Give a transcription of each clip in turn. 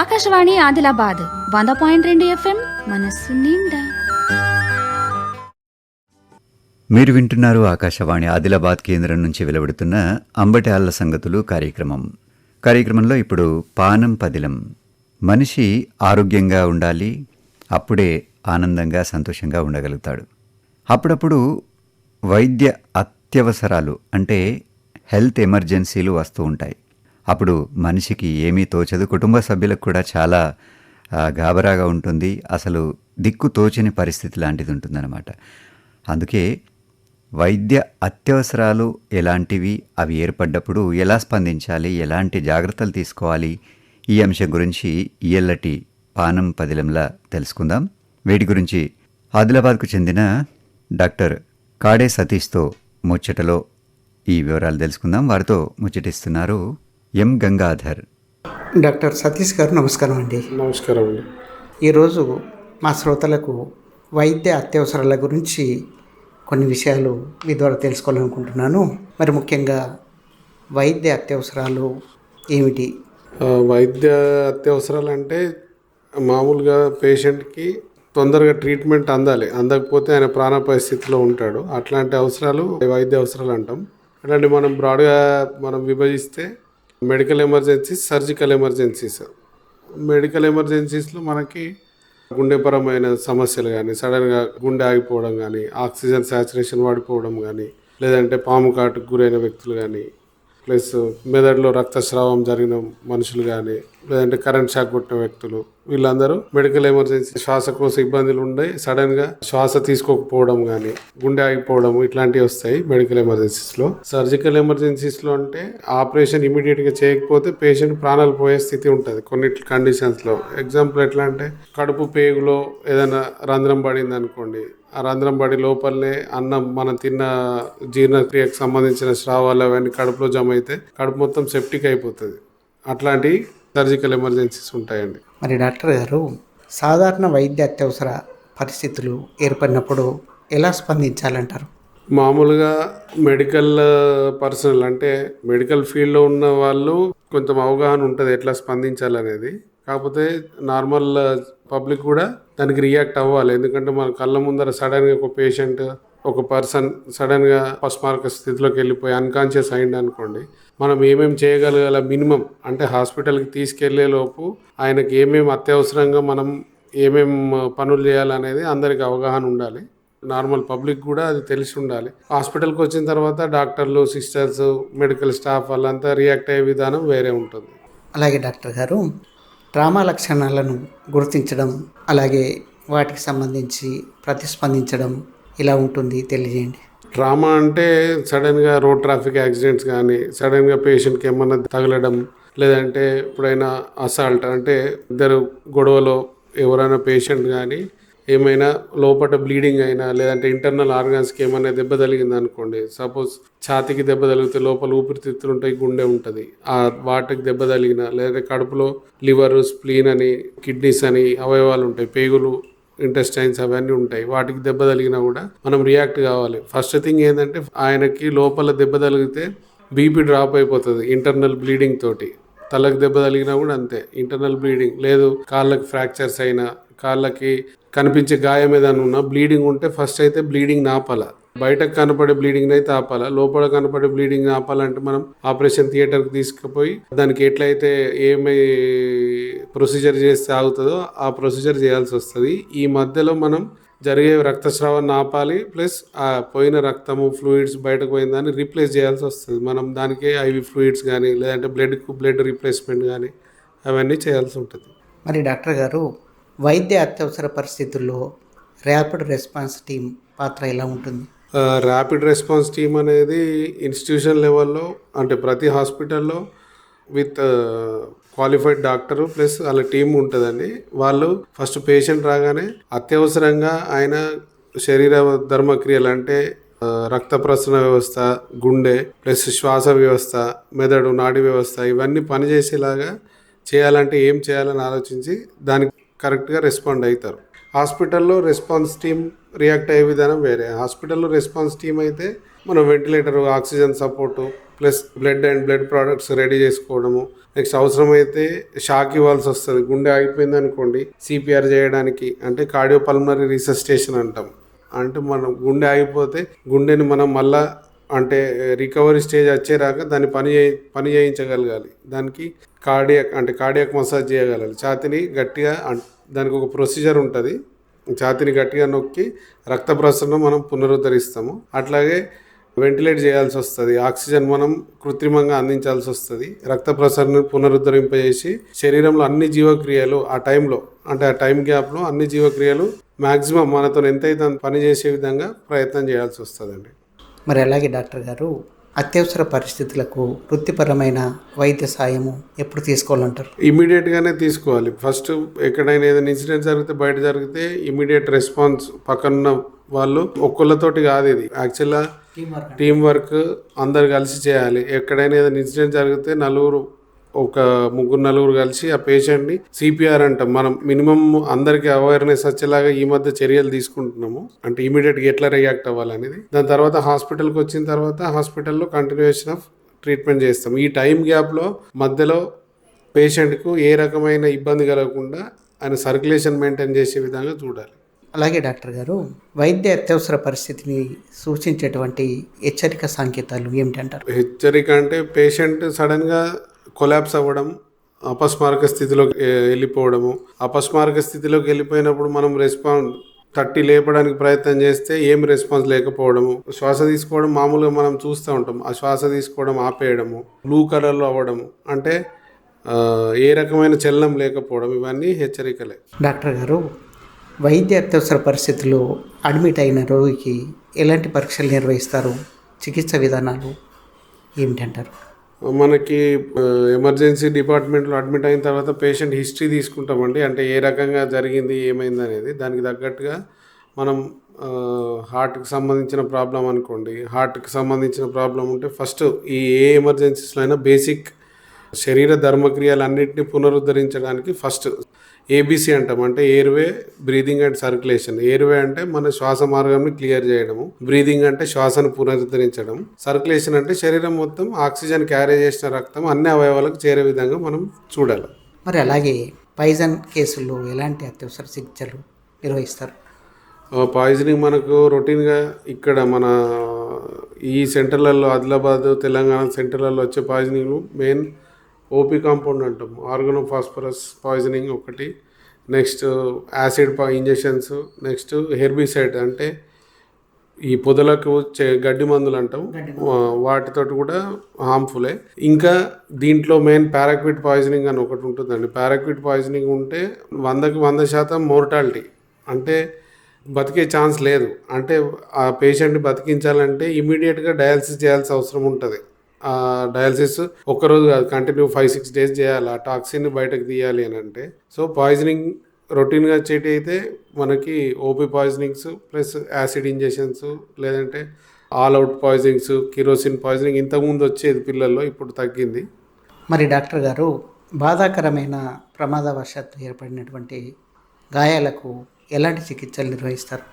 ఆకాశవాణి ఆదిలాబాద్ వంద పాయింట్ రెండు ఎఫ్ఎం మనస్సు నిండా. మీరు వింటున్నారు ఆకాశవాణి ఆదిలాబాద్ కేంద్రం నుంచి వెలువడుతున్న అంబటి ఆళ్ళ సంగతులు కార్యక్రమం. కార్యక్రమంలో ఇప్పుడు పానం పదిలం. మనిషి ఆరోగ్యంగా ఉండాలి అప్పుడే ఆనందంగా సంతోషంగా ఉండగలుగుతాడు. అప్పుడప్పుడు వైద్య అత్యవసరాలు అంటే హెల్త్ ఎమర్జెన్సీలు వస్తూ ఉంటాయి. అప్పుడు మనిషికి ఏమీ తోచదు. కుటుంబ సభ్యులకు కూడా చాలా గాబరాగా ఉంటుంది. అసలు దిక్కు తోచని పరిస్థితి లాంటిది ఉంటుందన్నమాట. అందుకే వైద్య అత్యవసరాలు ఎలాంటివి అవి ఏర్పడ్డప్పుడు ఎలా స్పందించాలి ఎలాంటి జాగ్రత్తలు తీసుకోవాలి ఈ అంశం గురించి ఇయ్యల్లటి పానం పదిలంలా తెలుసుకుందాం. వీటి గురించి ఆదిలాబాద్కు చెందిన డాక్టర్ కాడే సతీష్తో ముచ్చటలో ఈ వివరాలు తెలుసుకుందాం. వారితో ముచ్చటిస్తున్నారు ఎం గంగాధర్. డాక్టర్ సతీష్ గారు నమస్కారం అండి. నమస్కారం అండి. ఈరోజు మా శ్రోతలకు వైద్య అత్యవసరాల గురించి కొన్ని విషయాలు మీ ద్వారా తెలుసుకోవాలనుకుంటున్నాను. మరి ముఖ్యంగా వైద్య అత్యవసరాలు ఏమిటి? వైద్య అత్యవసరాలు అంటే మామూలుగా పేషెంట్కి తొందరగా ట్రీట్మెంట్ అందాలి. అందకపోతే ఆయన ప్రాణాపాయ స్థితిలో ఉంటాడు. అట్లాంటి అవసరాలు వైద్య అవసరాలు అంటాం. అట్లాంటి మనం బ్రాడ్గా మనం విభజిస్తే medical emergencies surgical emergencies. Medical ఎమర్జెన్సీస్లో మనకి గుండెపరమైన సమస్యలు కానీ సడన్గా గుండె ఆగిపోవడం కానీ ఆక్సిజన్ సాచురేషన్ వాడిపోవడం కానీ లేదంటే పాము కాటుకు గురైన వ్యక్తులు కానీ ప్లస్ మెదడులో రక్తస్రావం జరిగిన మనుషులు కానీ లేదంటే కరెంట్ షాక్ కొట్టిన వ్యక్తులు వీళ్ళందరూ మెడికల్ ఎమర్జెన్సీ శ్వాసకోశ ఇబ్బందులు ఉండే సడన్గా శ్వాస తీసుకోకపోవడం కానీ గుండె ఆగిపోవడం ఇట్లాంటివి వస్తాయి మెడికల్ ఎమర్జెన్సీస్లో. సర్జికల్ ఎమర్జెన్సీస్లో అంటే ఆపరేషన్ ఇమీడియట్గా చేయకపోతే పేషెంట్ ప్రాణాలు పోయే స్థితి ఉంటుంది కొన్ని కండిషన్స్లో. ఎగ్జాంపుల్ ఎట్లా అంటే కడుపు పేగులో ఏదైనా రంధ్రం పడింది అనుకోండి ఆ రంధ్రం పడి లోపలనే అన్నం మనం తిన్న జీర్ణక్రియకు సంబంధించిన స్రావాలు అవన్నీ కడుపులో జమ అయితే కడుపు మొత్తం సెప్టిక్ అయిపోతుంది. అట్లాంటి సర్జికల్ ఎమర్జెన్సీస్ ఉంటాయండి. మరి డాక్టర్ గారు సాధారణ వైద్య అత్యవసర పరిస్థితులు ఏర్పడినప్పుడు ఎలా స్పందించాలంటారు? మామూలుగా మెడికల్ పర్సనల్ అంటే మెడికల్ ఫీల్డ్లో ఉన్న వాళ్ళు కొంచెం అవగాహన ఉంటుంది ఎట్లా స్పందించాలనేది. కాకపోతే నార్మల్ పబ్లిక్ కూడా దానికి రియాక్ట్ అవ్వాలి. ఎందుకంటే మన కళ్ళ ముందర సడన్గా ఒక పేషెంట్ ఒక పర్సన్ సడన్గా పస్మార్క స్థితిలోకి వెళ్ళిపోయి అన్కాన్షియస్ అయింది అనుకోండి మనం ఏమేమి చేయగలగాల మినిమం అంటే హాస్పిటల్కి తీసుకెళ్ళే లోపు ఆయనకి ఏమేమి అత్యవసరంగా మనం ఏమేం పనులు చేయాలనేది అందరికి అవగాహన ఉండాలి. నార్మల్ పబ్లిక్ కూడా అది తెలిసి ఉండాలి. హాస్పిటల్కి వచ్చిన తర్వాత డాక్టర్లు సిస్టర్స్ మెడికల్ స్టాఫ్ వాళ్ళంతా రియాక్ట్ అయ్యే విధానం వేరే ఉంటుంది. అలాగే డాక్టర్ గారు ట్రామా లక్షణాలను గుర్తించడం అలాగే వాటికి సంబంధించి ప్రతిస్పందించడం ఇలా ఉంటుంది తెలియజేయండి. ట్రామా అంటే సడన్గా రోడ్ ట్రాఫిక్ యాక్సిడెంట్స్ కానీ సడన్గా పేషెంట్కి ఏమన్నా తగలడం లేదంటే ఎప్పుడైనా అసాల్ట్ అంటే ఇద్దరు గొడవలో ఎవరైనా పేషెంట్ కానీ ఏమైనా లోపల బ్లీడింగ్ అయినా లేదంటే ఇంటర్నల్ ఆర్గాన్స్కి ఏమైనా దెబ్బ తగిలింది అనుకోండి సపోజ్ ఛాతికి దెబ్బ తగిలితే లోపల ఊపిరితిత్తులు ఉంటాయి గుండె ఉంటుంది. ఆ వాటికి దెబ్బ తగిలిన లేదంటే కడుపులో లివర్ స్ప్లీన్ అని కిడ్నీస్ అని అవయవాలు ఉంటాయి పేగులు ఇంటెస్టైన్స్ అవన్నీ ఉంటాయి. వాటికి దెబ్బ తగిలినా కూడా మనం రియాక్ట్ కావాలి. ఫస్ట్ థింగ్ ఏంటంటే ఆయనకి లోపల దెబ్బ తగిలితే బీపీ డ్రాప్ అయిపోతుంది ఇంటర్నల్ బ్లీడింగ్ తోటి. తలకు దెబ్బ తగిలినా కూడా అంతే. ఇంటర్నల్ బ్లీడింగ్ లేదు కాళ్ళకి ఫ్రాక్చర్స్ అయినా కాళ్ళకి కనిపించే గాయం ఏదైనా ఉన్నా బ్లీడింగ్ ఉంటే ఫస్ట్ అయితే బ్లీడింగ్ నాపాల. బయటకు కనపడే బ్లీడింగ్ అయితే ఆపాలి? లోపల కనపడే బ్లీడింగ్ ఆపాలంటే మనం ఆపరేషన్ థియేటర్కి తీసుకుపోయి దానికి ఎట్లయితే ఏమై ప్రొసీజర్ చేస్తే ఆగుతుందో ఆ ప్రొసీజర్ చేయాల్సి వస్తుంది. ఈ మధ్యలో మనం జరిగే రక్తస్రావాన్ని ఆపాలి ప్లస్ ఆ పోయిన రక్తము ఫ్లూయిడ్స్ బయటకు పోయిన దాన్ని రీప్లేస్ చేయాల్సి వస్తుంది. మనం దానికి ఐవి ఫ్లూయిడ్స్ కానీ లేదంటే బ్లడ్కు బ్లడ్ రీప్లేస్మెంట్ కానీ అవన్నీ చేయాల్సి ఉంటుంది. మరి డాక్టర్ గారు వైద్య అత్యవసర పరిస్థితుల్లో ర్యాపిడ్ రెస్పాన్స్ టీం పాత్ర ఎలా ఉంటుంది? ర్యాపిడ్ రెస్పాన్స్ టీమ్ అనేది ఇన్స్టిట్యూషన్ లెవెల్లో అంటే ప్రతి హాస్పిటల్లో విత్ క్వాలిఫైడ్ డాక్టరు ప్లస్ వాళ్ళ టీం ఉంటుందండి. వాళ్ళు ఫస్ట్ పేషెంట్ రాగానే అత్యవసరంగా ఆయన శరీర ధర్మక్రియలు అంటే రక్త ప్రసరణ వ్యవస్థ గుండె ప్లస్ శ్వాస వ్యవస్థ మెదడు నాడి వ్యవస్థ ఇవన్నీ పనిచేసేలాగా చేయాలంటే ఏం చేయాలని ఆలోచించి దానికి కరెక్ట్గా రెస్పాండ్ అవుతారు. హాస్పిటల్లో రెస్పాన్స్ టీమ్ రియాక్ట్ అయ్యే విధానం వేరే. హాస్పిటల్లో రెస్పాన్స్ టీమ్ అయితే మనం ventilator oxygen support plus blood and blood products ready చేసుకోవడము. నెక్స్ట్ అవసరమైతే షాక్ ఇవ్వాల్సి వస్తుంది. గుండె ఆగిపోయింది అనుకోండి సిపిఆర్ చేయడానికి అంటే కార్డియో పల్మనరీ రీసెస్టేషన్ అంటాం. అంటే మనం గుండె ఆగిపోతే గుండెని మనం మళ్ళా అంటే రికవరీ స్టేజ్ వచ్చేరాక దాన్ని పని చేయి పని చేయించగలగాలి. దానికి కార్డియాక్ అంటే కార్డియాక్ మసాజ్ చేయగలగాలి. ఛాతిని గట్టిగా దానికి ఒక ప్రొసీజర్ ఉంటుంది. ఛాతిని గట్టిగా నొక్కి రక్త ప్రసరణ మనం పునరుద్ధరిస్తాము. అట్లాగే వెంటిలేట్ చేయాల్సి వస్తుంది. ఆక్సిజన్ మనం కృత్రిమంగా అందించాల్సి వస్తుంది. రక్త ప్రసరణ పునరుద్ధరింపజేసి శరీరంలో అన్ని జీవక్రియలు ఆ టైంలో అంటే ఆ టైం గ్యాప్లో అన్ని జీవక్రియలు మ్యాక్సిమం మనతో ఎంతైతే పనిచేసే విధంగా ప్రయత్నం చేయాల్సి వస్తుందండి. మరి అలాగే డాక్టర్ గారు అత్యవసర పరిస్థితులకు వృత్తిపరమైన వైద్య సాయము ఎప్పుడు తీసుకోవాలంటారు? ఇమీడియట్గానే తీసుకోవాలి. ఫస్ట్ ఎక్కడైనా ఏదైనా ఇన్సిడెంట్ జరిగితే బయట జరిగితే ఇమీడియట్ రెస్పాన్స్ పక్కన వాళ్ళు ఒక్కళ్ళతోటి కాదు ఇది. యాక్చువల్గా టీం వర్క్ అందరు కలిసి చేయాలి. ఎక్కడైనా ఏదైనా ఇన్సిడెంట్ జరిగితే నలుగురు ఒక ముగ్గురు నలుగురు కలిసి ఆ పేషెంట్ని సిపిఆర్ అంటాం. మనం మినిమం అందరికీ అవేర్నెస్ వచ్చేలాగా ఈ మధ్య చర్యలు తీసుకుంటున్నాము. అంటే ఇమీడియట్గా ఎట్లా రియాక్ట్ అవ్వాలనేది. దాని తర్వాత హాస్పిటల్కి వచ్చిన తర్వాత హాస్పిటల్లో కంటిన్యూషన్ ఆఫ్ ట్రీట్మెంట్ చేస్తాం. ఈ టైం గ్యాప్లో మధ్యలో పేషెంట్కు ఏ రకమైన ఇబ్బంది కలగకుండా ఆయన సర్క్యులేషన్ మెయింటైన్ చేసే విధంగా చూడాలి. అలాగే డాక్టర్ గారు వైద్య అత్యవసర పరిస్థితిని సూచించేటువంటి హెచ్చరిక సంకేతాలు ఏమిటంటారు? హెచ్చరిక అంటే పేషెంట్ సడన్గా కొలాబ్స్ అవ్వడం అపస్మారక స్థితిలోకి వెళ్ళిపోవడము. అపస్మారక స్థితిలోకి వెళ్ళిపోయినప్పుడు మనం రెస్పాన్స్ తట్టి లేపడానికి ప్రయత్నం చేస్తే ఏం రెస్పాన్స్ లేకపోవడము. శ్వాస తీసుకోవడం మామూలుగా మనం చూస్తూ ఉంటాం. ఆ శ్వాస తీసుకోవడం ఆపేయడము బ్లూ కలర్లో అవ్వడము. అంటే ఏ రకమైన చలనం లేకపోవడం ఇవన్నీ హెచ్చరికలే. డాక్టర్ గారు వైద్య అత్యవసర పరిస్థితుల్లో అడ్మిట్ అయిన రోగికి ఎలాంటి పరీక్షలు నిర్వహిస్తారు? చికిత్స విధానాలు ఏమిటంటారు? మనకి ఎమర్జెన్సీ డిపార్ట్మెంట్లో అడ్మిట్ అయిన తర్వాత పేషెంట్ హిస్టరీ తీసుకుంటామండి. అంటే ఏ రకంగా జరిగింది ఏమైంది అనేది. దానికి తగ్గట్టుగా మనం హార్ట్కి సంబంధించిన ప్రాబ్లం అనుకోండి. హార్ట్కి సంబంధించిన ప్రాబ్లం ఉంటే ఫస్ట్ ఈ ఏ ఎమర్జెన్సీస్లో అయినా బేసిక్ శరీర ధర్మక్రియలన్నింటినీ పునరుద్ధరించడానికి ఫస్ట్ ఏబిసి అంటాం. అంటే airway breathing and circulation. Airway అంటే మన శ్వాస మార్గాన్ని క్లియర్ చేయడము. బ్రీదింగ్ అంటే శ్వాసను పునరుద్ధరించడం. సర్క్యులేషన్ అంటే శరీరం మొత్తం ఆక్సిజన్ క్యారీ చేసిన రక్తం అన్ని అవయవాలకు చేరే విధంగా మనం చూడాలి. మరి అలాగే పైజన్ కేసుల్లో ఎలాంటి అత్యవసర చికిత్సలు నిర్వహిస్తారు? పాయిజనింగ్ మనకు రొటీన్గా ఇక్కడ మన ఈ సెంటర్లలో ఆదిలాబాద్ తెలంగాణ సెంటర్లలో వచ్చే పాయిజనింగ్ మెయిన్ ఓపీ కాంపౌండ్ అంటాం. ఆర్గనో ఫాస్ఫరస్ పాయిజనింగ్ ఒకటి. నెక్స్ట్ యాసిడ్ పా ఇంజెక్షన్స్ నెక్స్ట్ హెర్బిసైడ్ అంటే ఈ పొదలకు వచ్చే గడ్డి మందులు అంటాం. వాటితోటి కూడా హార్మ్ఫులే ఇంకా దీంట్లో మెయిన్ పారాక్విట్ పాయిజనింగ్ అని ఒకటి ఉంటుందండి. పారాక్విట్ పాయిజనింగ్ ఉంటే వందకి వంద శాతం మోర్టాలిటీ అంటే బతికే ఛాన్స్ లేదు. అంటే ఆ పేషెంట్ని బతికించాలంటే ఇమీడియట్గా డయాలసిస్ చేయాల్సిన అవసరం ఉంటుంది. డయాలసిస్ ఒక్కరోజు కాదు కంటిన్యూ ఫైవ్ సిక్స్ డేస్ చేయాలి. ఆ టాక్సిన్ బయటకు తీయాలి అని అంటే సో పాయిజనింగ్ రొటీన్గా వచ్చేటి అయితే మనకి OP poisonings plus acid injections లేదంటే All Out poisonings kerosene poisoning ఇంతకుముందు వచ్చేది పిల్లల్లో ఇప్పుడు తగ్గింది. మరి డాక్టర్ గారు బాధాకరమైన ప్రమాదవశాత్తు ఏర్పడినటువంటి గాయాలకు ఎలాంటి చికిత్సలు నిర్వహిస్తారు?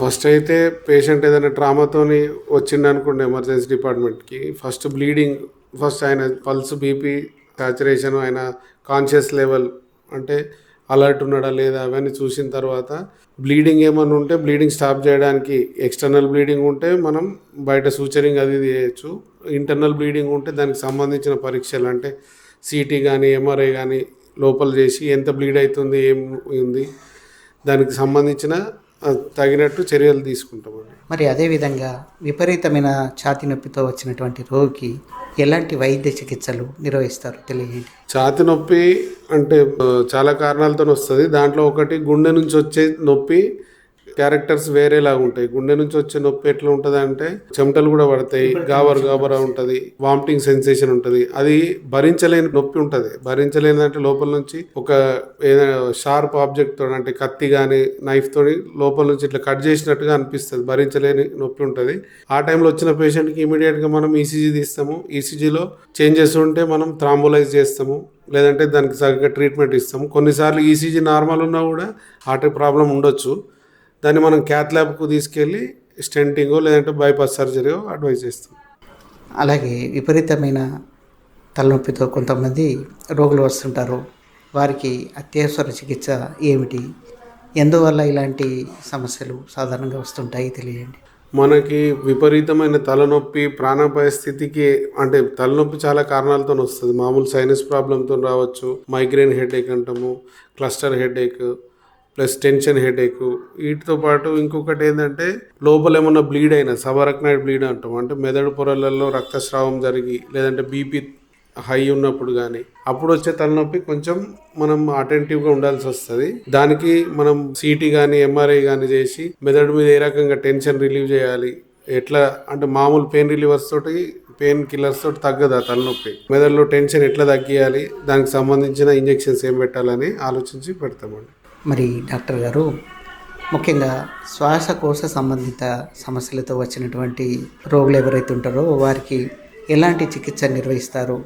ఫస్ట్ అయితే పేషెంట్ ఏదైనా ట్రామాతోని వచ్చిండు అనుకోండి ఎమర్జెన్సీ డిపార్ట్మెంట్కి ఫస్ట్ బ్లీడింగ్ ఫస్ట్ ఆయన పల్స్ బీపీ సాచురేషన్ ఆయన కాన్షియస్ లెవెల్ అంటే అలర్ట్ ఉన్నాడా లేదా అవన్నీ చూసిన తర్వాత బ్లీడింగ్ ఏమైనా ఉంటే బ్లీడింగ్ స్టాప్ చేయడానికి ఎక్స్టర్నల్ బ్లీడింగ్ ఉంటే మనం బయట సూచరింగ్ అది ఇది చేయొచ్చు. ఇంటర్నల్ బ్లీడింగ్ ఉంటే దానికి సంబంధించిన పరీక్షలు అంటే సిటీ కానీ ఎంఆర్ఐ కానీ లోపల చేసి ఎంత బ్లీడ్ అవుతుంది ఏం ఉంది దానికి సంబంధించిన తగినట్టు చర్యలు తీసుకుంటామండి మరి అదేవిధంగా విపరీతమైన ఛాతి నొప్పితో వచ్చినటువంటి రోగికి ఎలాంటి వైద్య చికిత్సలు నిర్వహిస్తారు తెలియజేయండి. ఛాతి నొప్పి అంటే చాలా కారణాలతో వస్తుంది. దాంట్లో ఒకటి గుండె నుంచి వచ్చే నొప్పి క్యారెక్టర్స్ వేరేలాగా ఉంటాయి. గుండె నుంచి వచ్చే నొప్పి ఎట్లా ఉంటది అంటే చెమటలు కూడా పడతాయి గాబర్ గాబరా ఉంటది వామిటింగ్ సెన్సేషన్ ఉంటది. అది భరించలేని నొప్పి ఉంటది. భరించలేని అంటే లోపల నుంచి ఒక ఏదైనా షార్ప్ ఆబ్జెక్ట్ తోటి అంటే కత్తి కానీ నైఫ్ తోని లోపల నుంచి ఇట్లా కట్ చేసినట్టుగా అనిపిస్తుంది. భరించలేని నొప్పి ఉంటుంది. ఆ టైంలో వచ్చిన పేషెంట్కి ఇమీడియట్గా మనం ఈసీజీ తీస్తాము. ఈసీజీలో చేంజెస్ ఉంటే మనం థ్రాంబోలైజ్ చేస్తాము. లేదంటే దానికి సరిగ్గా ట్రీట్మెంట్ ఇస్తాము. కొన్నిసార్లు ఈసీజీ నార్మల్ ఉన్నా కూడా హార్ట్ ప్రాబ్లం ఉండొచ్చు. దాన్ని మనం క్యాత్ ల్యాబ్కు తీసుకెళ్ళి స్టెంటింగో లేదంటే బైపాస్ సర్జరీయో అడ్వైజ్ చేస్తాం. అలాగే విపరీతమైన తలనొప్పితో కొంతమంది రోగులు వస్తుంటారు. వారికి అత్యవసర చికిత్స ఏమిటి? ఎందువల్ల ఇలాంటి సమస్యలు సాధారణంగా వస్తుంటాయి తెలియండి. మనకి విపరీతమైన తలనొప్పి ప్రాణాపాయ స్థితికి అంటే తలనొప్పి చాలా కారణాలతో వస్తుంది. మామూలు సైనస్ ప్రాబ్లంతో రావచ్చు మైగ్రేన్ హెడేక్ అంటాము cluster headache plus tension headache. వీటితో పాటు ఇంకొకటి ఏంటంటే లోపల ఏమన్నా బ్లీడ్ అయినా సబరక్నైడ్ బ్లీడ్ అంటాం. అంటే మెదడు పొరలలో రక్తస్రావం జరిగి లేదంటే బీపీ హై ఉన్నప్పుడు కానీ అప్పుడు వచ్చే తలనొప్పి కొంచెం మనం అటెంటివ్గా ఉండాల్సి వస్తుంది. దానికి మనం సిటీ కానీ ఎంఆర్ఐ కానీ చేసి మెదడు మీద ఏ రకంగా టెన్షన్ రిలీవ్ చేయాలి ఎట్లా అంటే మామూలు పెయిన్ రిలీవర్స్ తోటి పెయిన్ కిల్లర్స్ తోటి తగ్గదు ఆ తలనొప్పి? మెదడులో టెన్షన్ ఎట్లా తగ్గియాలి? దానికి సంబంధించిన ఇంజెక్షన్స్ ఏం పెట్టాలని ఆలోచించి పెడతామండి. మరి డాక్టర్ గారు ముఖ్యంగా శ్వాసకోశ సంబంధిత సమస్యలతో వచ్చినటువంటి రోగులు ఎవరైతే ఉంటారో వారికి ఎలాంటి చికిత్స నిర్వహిస్తారు?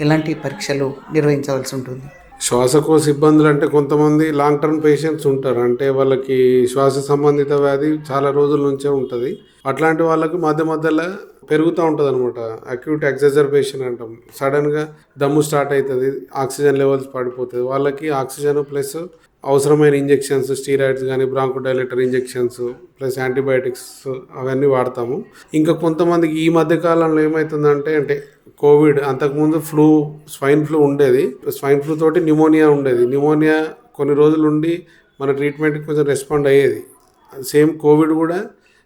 ఎలాంటి పరీక్షలు నిర్వహించవలసి ఉంటుంది? శ్వాసకోశ ఇబ్బందులు అంటే కొంతమంది లాంగ్ టర్మ్ పేషెంట్స్ ఉంటారు. అంటే వాళ్ళకి శ్వాస సంబంధిత వ్యాధి చాలా రోజుల నుంచే ఉంటుంది. అట్లాంటి వాళ్ళకి మధ్య మధ్యలో పెరుగుతూ ఉంటుంది అనమాట అక్యూట్ ఎగ్జజర్బేషన్ అంటాం సడన్గా దమ్ము స్టార్ట్ అవుతుంది ఆక్సిజన్ లెవెల్స్ పడిపోతుంది. వాళ్ళకి ఆక్సిజన్ ప్లస్ అవసరమైన ఇంజెక్షన్స్ స్టీరాయిడ్స్ కానీ బ్రాంకోడైలేటర్ ఇంజెక్షన్స్ ప్లస్ యాంటీబయాటిక్స్ అవన్నీ వాడతాము. ఇంకా కొంతమందికి ఈ మధ్య కాలంలో ఏమవుతుందంటే అంటే కోవిడ్ అంతకుముందు ఫ్లూ స్వైన్ ఫ్లూ ఉండేది. స్వైన్ ఫ్లూ తోటి న్యూమోనియా ఉండేది. న్యూమోనియా కొన్ని రోజులు ఉండి మన ట్రీట్మెంట్కి కొంచెం రెస్పాండ్ అయ్యేది. సేమ్ కోవిడ్ కూడా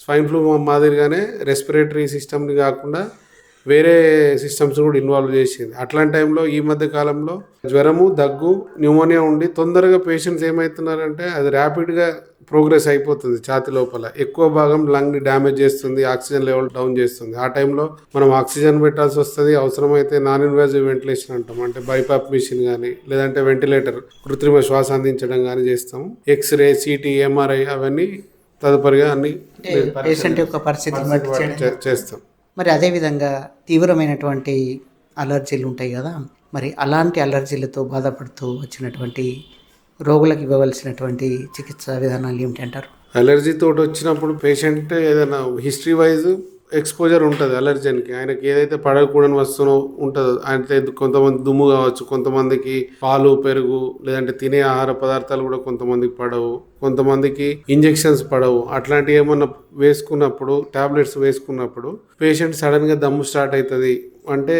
స్వైన్ ఫ్లూ మాదిరిగానే రెస్పిరేటరీ సిస్టమ్ని కాకుండా వేరే సిస్టమ్స్ కూడా ఇన్వాల్వ్ చేసింది. అట్లాంటి టైంలో ఈ మధ్య కాలంలో జ్వరము దగ్గు న్యూమోనియా ఉండి తొందరగా పేషెంట్స్ ఏమవుతున్నారంటే అది ర్యాపిడ్గా ప్రోగ్రెస్ అయిపోతుంది ఛాతి లోపల. ఎక్కువ భాగం లంగ్ని డ్యామేజ్ చేస్తుంది ఆక్సిజన్ లెవెల్ డౌన్ చేస్తుంది. ఆ టైంలో మనం ఆక్సిజన్ పెట్టాల్సి వస్తుంది అవసరమైతే నాన్ ఇన్వాజివ్ వెంటిలేషన్ అంటాం. అంటే బైపాప్ మిషన్ కానీ లేదంటే వెంటిలేటర్ కృత్రిమ శ్వాస అందించడం కానీ చేస్తాము ఎక్స్రే సిటీ ఎంఆర్ఐ అవన్నీ తదుపరిగా అన్ని పేషెంట్ యొక్క చే- చేస్తాం. మరి అదేవిధంగా తీవ్రమైనటువంటి అలర్జీలు ఉంటాయి కదా మరి అలాంటి అలర్జీలతో బాధపడుతూ వచ్చినటువంటి రోగులకు ఇవ్వవలసినటువంటి చికిత్సా విధానాలు ఏమిటంటారు అలర్జీ తోటి వచ్చినప్పుడు పేషెంట్ ఏదైనా హిస్టరీ వైజ్ ఎక్స్పోజర్ ఉంటుంది అలర్జన్కి ఆయనకి ఏదైతే పడకూడని వస్తువు ఉంటుందో అంటే కొంతమంది దుమ్ము కావచ్చు కొంతమందికి పాలు పెరుగు లేదంటే తినే ఆహార పదార్థాలు కూడా కొంతమందికి పడవు కొంతమందికి ఇంజెక్షన్స్ పడవు. అట్లాంటివి ఏమన్నా వేసుకున్నప్పుడు టాబ్లెట్స్ వేసుకున్నప్పుడు పేషెంట్ సడన్గా దమ్ము స్టార్ట్ అవుతుంది అంటే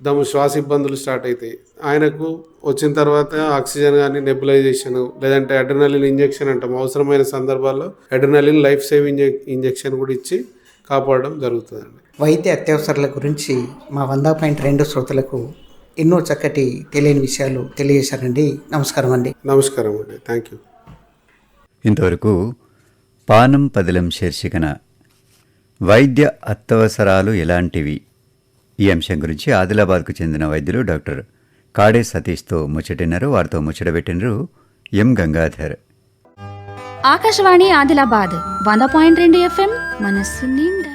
దమ్ము శ్వాస ఇబ్బందులు స్టార్ట్ అవుతాయి ఆయనకు వచ్చిన తర్వాత ఆక్సిజన్ కానీ నెబులైజేషన్ లేదంటే అడ్రనలిన్ ఇంజెక్షన్ అంటాం. అవసరమైన సందర్భాల్లో అడ్రనలిన్ లైఫ్ సేవ్ ఇంజె ఇంజెక్షన్ కూడా ఇచ్చి కాపాడడం జరుగుతుందండి. వైద్య అత్యవసరాల గురించి మా వంద పాయింట్ రెండు శ్రోతలకు ఎన్నో చక్కటి తెలియని విషయాలు తెలియజేశారండి. నమస్కారం అండి. నమస్కారం అండి. Thank you. ఇంతవరకు పానం పదిలం శీర్షికన వైద్య అత్యవసరాలు ఎలాంటివి? ఈ అంశం గురించి ఆదిలాబాద్కు చెందిన వైద్యులు డాక్టర్ కాడే సతీష్తో ముచ్చటినారు వారితో ముచ్చటబెట్టినరు ఎం గంగాధర్. ఆకాశవాణి ఆదిలాబాద్ వంద పాయింట్ రెండు ఎఫ్ఎం మనస్సు నిండా